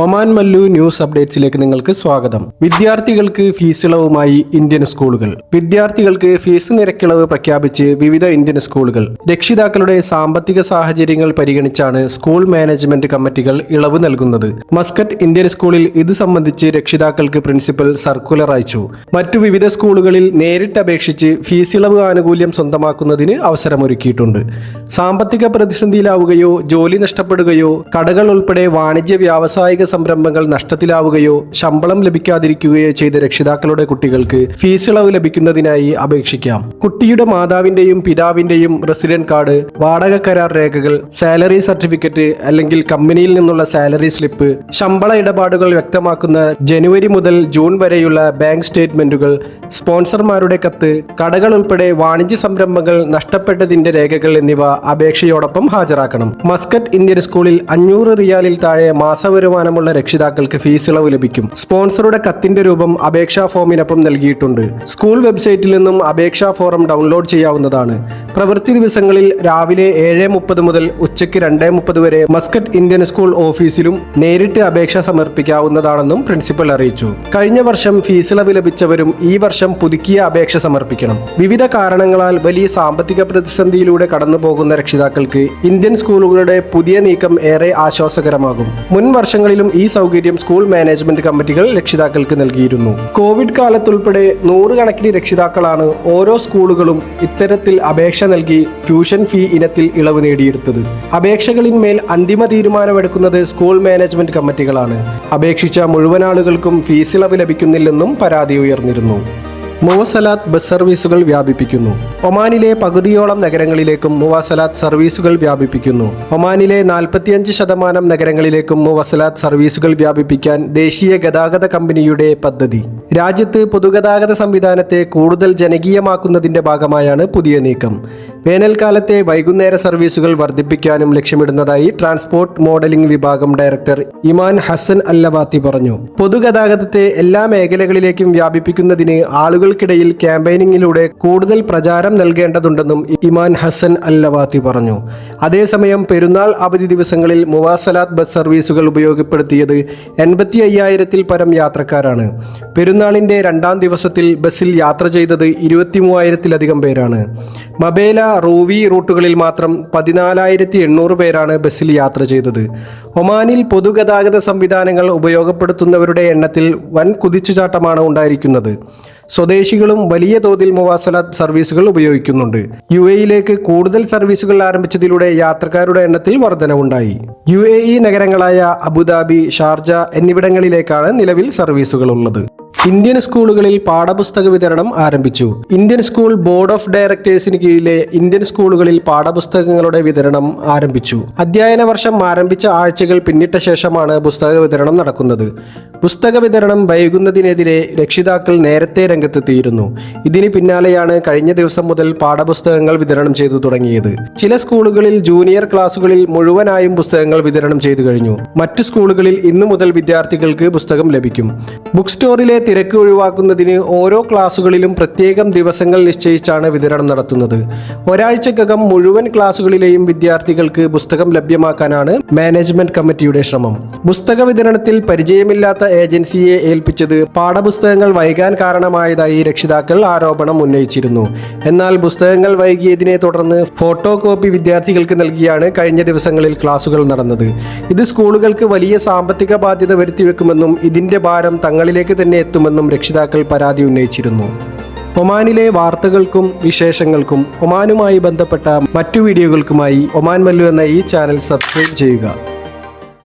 Oman Mallu news അപ്ഡേറ്റ്സിലേക്ക് നിങ്ങൾക്ക് സ്വാഗതം. വിദ്യാർത്ഥികൾക്ക് ഫീസ് ഇളവുമായി ഇന്ത്യൻ സ്കൂളുകൾ. വിദ്യാർത്ഥികൾക്ക് ഫീസ് നിരക്കിളവ് പ്രഖ്യാപിച്ച് വിവിധ ഇന്ത്യൻ സ്കൂളുകൾ. രക്ഷിതാക്കളുടെ സാമ്പത്തിക സാഹചര്യങ്ങൾ പരിഗണിച്ചാണ് സ്കൂൾ മാനേജ്മെന്റ് കമ്മിറ്റികൾ ഇളവ് നൽകുന്നത്. മസ്കറ്റ് ഇന്ത്യൻ സ്കൂളിൽ ഇത് സംബന്ധിച്ച് രക്ഷിതാക്കൾക്ക് പ്രിൻസിപ്പൽ സർക്കുലർ അയച്ചു. മറ്റു വിവിധ സ്കൂളുകളിൽ നേരിട്ട് അപേക്ഷിച്ച് ഫീസ് ഇളവ് ആനുകൂല്യം സ്വന്തമാക്കുന്നതിന് അവസരമൊരുക്കിയിട്ടുണ്ട്. സാമ്പത്തിക പ്രതിസന്ധിയിലാവുകയോ ജോലി നഷ്ടപ്പെടുകയോ കടകൾ ഉൾപ്പെടെ വാണിജ്യ വ്യാവസായിക സംരംഭങ്ങൾ നഷ്ടത്തിലാവുകയോ ശമ്പളം ലഭിക്കാതിരിക്കുകയോ ചെയ്ത രക്ഷിതാക്കളുടെ കുട്ടികൾക്ക് ഫീസ് ഇളവ് ലഭിക്കുന്നതിനായി അപേക്ഷിക്കാം. കുട്ടിയുടെ മാതാവിന്റെയും പിതാവിന്റെയും റെസിഡന്റ് കാർഡ് വാടക കരാർ രേഖകൾ സാലറി സർട്ടിഫിക്കറ്റ് അല്ലെങ്കിൽ കമ്പനിയിൽ നിന്നുള്ള സാലറി സ്ലിപ്പ് ശമ്പള ഇടപാടുകൾ വ്യക്തമാക്കുന്ന ജനുവരി മുതൽ ജൂൺ വരെയുള്ള ബാങ്ക് സ്റ്റേറ്റ്മെന്റുകൾ സ്പോൺസർമാരുടെ കത്ത് കടകൾ ഉൾപ്പെടെ വാണിജ്യ സംരംഭങ്ങൾ നഷ്ടപ്പെട്ടതിന്റെ രേഖകൾ എന്നിവ അപേക്ഷയോടൊപ്പം ഹാജരാക്കണം. മസ്കറ്റ് ഇന്ത്യൻ സ്കൂളിൽ അഞ്ഞൂറ് റിയാലിൽ താഴെ മാസവരുമാനമുള്ള രക്ഷിതാക്കൾക്ക് ഫീസ് ഇളവ് ലഭിക്കും. സ്പോൺസറുടെ കത്തിന്റെ രൂപം അപേക്ഷാ ഫോമിനൊപ്പം നൽകിയിട്ടുണ്ട്. സ്കൂൾ വെബ്സൈറ്റിൽ നിന്നും അപേക്ഷാ ഫോറം ഡൗൺലോഡ് ചെയ്യാവുന്നതാണ്. പ്രവൃത്തി ദിവസങ്ങളിൽ രാവിലെ ഏഴ് മുപ്പത് മുതൽ ഉച്ചയ്ക്ക് രണ്ട് മുപ്പത് വരെ മസ്കറ്റ് ഇന്ത്യൻ സ്കൂൾ ഓഫീസിലും നേരിട്ട് അപേക്ഷ സമർപ്പിക്കാവുന്നതാണെന്നും പ്രിൻസിപ്പൽ അറിയിച്ചു. കഴിഞ്ഞ വർഷം ഫീസ് ഇളവ് ലഭിച്ചവരും ഈ വർഷം പുതുക്കിയ അപേക്ഷ സമർപ്പിക്കണം. വിവിധ കാരണങ്ങളാൽ വലിയ സാമ്പത്തിക പ്രതിസന്ധിയിലൂടെ കടന്നു പോകുന്ന രക്ഷിതാക്കൾക്ക് ഇന്ത്യൻ സ്കൂളുകളുടെ പുതിയ നീക്കം ഏറെ ആശ്വാസകരമാകും. മുൻ വർഷങ്ങളിലും ഈ സൗകര്യം സ്കൂൾ മാനേജ്മെന്റ് കമ്മിറ്റികൾ രക്ഷിതാക്കൾക്ക് നൽകിയിരുന്നു. കോവിഡ് കാലത്തുൾപ്പെടെ നൂറുകണക്കിന് രക്ഷിതാക്കളാണ് ഓരോ സ്കൂളുകളും ഇത്തരത്തിൽ അപേക്ഷ നൽകി ട്യൂഷൻ ഫീ ഇനത്തിൽ ഇളവ് നേടിയെടുത്തത്. അപേക്ഷകളിന്മേൽ അന്തിമ തീരുമാനമെടുക്കുന്നത് സ്കൂൾ മാനേജ്മെന്റ് കമ്മിറ്റികളാണ്. അപേക്ഷിച്ച മുഴുവൻ ആളുകൾക്കും ഫീസ് ഇളവ് ലഭിക്കുന്നില്ലെന്നും പരാതി ഉയർന്നിരുന്നു. മുവസലാത്ത് ബസ് സർവീസുകൾ വ്യാപിപ്പിക്കുന്നു. ഒമാനിലെ പകുതിയോളം നഗരങ്ങളിലേക്കും മുവാസലാത്ത് സർവീസുകൾ വ്യാപിപ്പിക്കുന്നു. ഒമാനിലെ നാൽപ്പത്തിയഞ്ച് ശതമാനം നഗരങ്ങളിലേക്കും മുവസലാത്ത് സർവീസുകൾ വ്യാപിപ്പിക്കാൻ ദേശീയ ഗതാഗത കമ്പനിയുടെ പദ്ധതി. രാജ്യത്ത് പൊതുഗതാഗത സംവിധാനത്തെ കൂടുതൽ ജനകീയമാക്കുന്നതിന്റെ ഭാഗമായാണ് പുതിയ നീക്കം. വേനൽക്കാലത്തെ വൈകുന്നേര സർവീസുകൾ വർദ്ധിപ്പിക്കാനും ലക്ഷ്യമിടുന്നതായി ട്രാൻസ്പോർട്ട് മോഡലിംഗ് വിഭാഗം ഡയറക്ടർ ഇമാൻ ഹസൻ അല്ലവാത്തി പറഞ്ഞു. പൊതുഗതാഗതത്തെ എല്ലാ മേഖലകളിലേക്കും വ്യാപിപ്പിക്കുന്നതിന് ആളുകൾക്കിടയിൽ ക്യാമ്പയിനിങ്ങിലൂടെ കൂടുതൽ പ്രചാരം നൽകേണ്ടതുണ്ടെന്നും ഇമാൻ ഹസൻ അല്ലവാത്തി പറഞ്ഞു. അതേസമയം പെരുന്നാൾ അവധി ദിവസങ്ങളിൽ മുവാസലാത്ത് ബസ് സർവീസുകൾ ഉപയോഗപ്പെടുത്തിയത് എൺപത്തി അയ്യായിരത്തിൽ പരം യാത്രക്കാരാണ്. പെരുന്നാളിന്റെ രണ്ടാം ദിവസത്തിൽ ബസ്സിൽ യാത്ര ചെയ്തത് ഇരുപത്തി മൂവായിരത്തിലധികം പേരാണ്. മബേല റൂവി റൂട്ടുകളിൽ മാത്രം പതിനാലായിരത്തി എണ്ണൂറ് പേരാണ് ബസ്സിൽ യാത്ര ചെയ്തത്. ഒമാനിൽ പൊതുഗതാഗത സംവിധാനങ്ങൾ ഉപയോഗപ്പെടുത്തുന്നവരുടെ എണ്ണത്തിൽ വൻ കുതിച്ചുചാട്ടമാണ് ഉണ്ടായിരിക്കുന്നത്. സ്വദേശികളും വലിയ തോതിൽ മുവാസലാത്ത് സർവീസുകൾ ഉപയോഗിക്കുന്നുണ്ട്. യു എയിലേക്ക് കൂടുതൽ സർവീസുകൾ ആരംഭിച്ചതിലൂടെ യാത്രക്കാരുടെ എണ്ണത്തിൽ വർധനവുണ്ടായി. യു എ ഇ നഗരങ്ങളായ അബുദാബി ഷാർജ എന്നിവിടങ്ങളിലേക്കാണ് നിലവിൽ സർവീസുകൾ ഉള്ളത് ഇന്ത്യൻ സ്കൂളുകളിൽ പാഠപുസ്തക വിതരണം ആരംഭിച്ചു. ഇന്ത്യൻ സ്കൂൾ ബോർഡ് ഓഫ് ഡയറക്ടേഴ്സിന് കീഴിലെ ഇന്ത്യൻ സ്കൂളുകളിൽ പാഠപുസ്തകങ്ങളുടെ വിതരണം ആരംഭിച്ചു. അധ്യയന വർഷം ആരംഭിച്ച ആഴ്ചകൾ പിന്നിട്ട ശേഷമാണ് പുസ്തക വിതരണം നടക്കുന്നത്. പുസ്തക വിതരണം വൈകുന്നതിനെതിരെ രക്ഷിതാക്കൾ നേരത്തെ രംഗത്തെത്തിയിരുന്നു. ഇതിന് പിന്നാലെയാണ് കഴിഞ്ഞ ദിവസം മുതൽ പാഠപുസ്തകങ്ങൾ വിതരണം ചെയ്തു തുടങ്ങിയത്. ചില സ്കൂളുകളിൽ ജൂനിയർ ക്ലാസുകളിൽ മുഴുവനായും പുസ്തകങ്ങൾ വിതരണം ചെയ്തു കഴിഞ്ഞു. മറ്റു സ്കൂളുകളിൽ ഇന്നു മുതൽ വിദ്യാർത്ഥികൾക്ക് പുസ്തകം ലഭിക്കും. ബുക്ക് സ്റ്റോറിലെ തിരക്ക് ഒഴിവാക്കുന്നതിന് ഓരോ ക്ലാസുകളിലും പ്രത്യേകം ദിവസങ്ങൾ നിശ്ചയിച്ചാണ് വിതരണം നടത്തുന്നത്. ഒരാഴ്ചക്കകം മുഴുവൻ ക്ലാസുകളിലെയും വിദ്യാർത്ഥികൾക്ക് പുസ്തകം ലഭ്യമാക്കാനാണ് മാനേജ്മെന്റ് കമ്മിറ്റിയുടെ ശ്രമം. പുസ്തക വിതരണത്തിൽ പരിചയമില്ലാത്ത ഏജൻസിയെ ഏൽപ്പിച്ചത് പാഠപുസ്തകങ്ങൾ വൈകാൻ കാരണമായതായി രക്ഷിതാക്കൾ ആരോപണം ഉന്നയിച്ചിരുന്നു. എന്നാൽ പുസ്തകങ്ങൾ വൈകിയതിനെ തുടർന്ന് ഫോട്ടോ കോപ്പി വിദ്യാർത്ഥികൾക്ക് നൽകിയാണ് കഴിഞ്ഞ ദിവസങ്ങളിൽ ക്ലാസുകൾ നടന്നത്. ഇത് സ്കൂളുകൾക്ക് വലിയ സാമ്പത്തിക ബാധ്യത വരുത്തിവെക്കുമെന്നും ഇതിന്റെ ഭാരം തങ്ങളിലേക്ക് തന്നെ എത്തുമെന്നും രക്ഷിതാക്കൾ പരാതി ഉന്നയിച്ചിരുന്നു. ഒമാനിലെ വാർത്തകൾക്കും വിശേഷങ്ങൾക്കും ഒമാനുമായി ബന്ധപ്പെട്ട മറ്റു വീഡിയോകൾക്കുമായി ഒമാൻ മല്ലു എന്ന ഈ ചാനൽ സബ്സ്ക്രൈബ് ചെയ്യുക.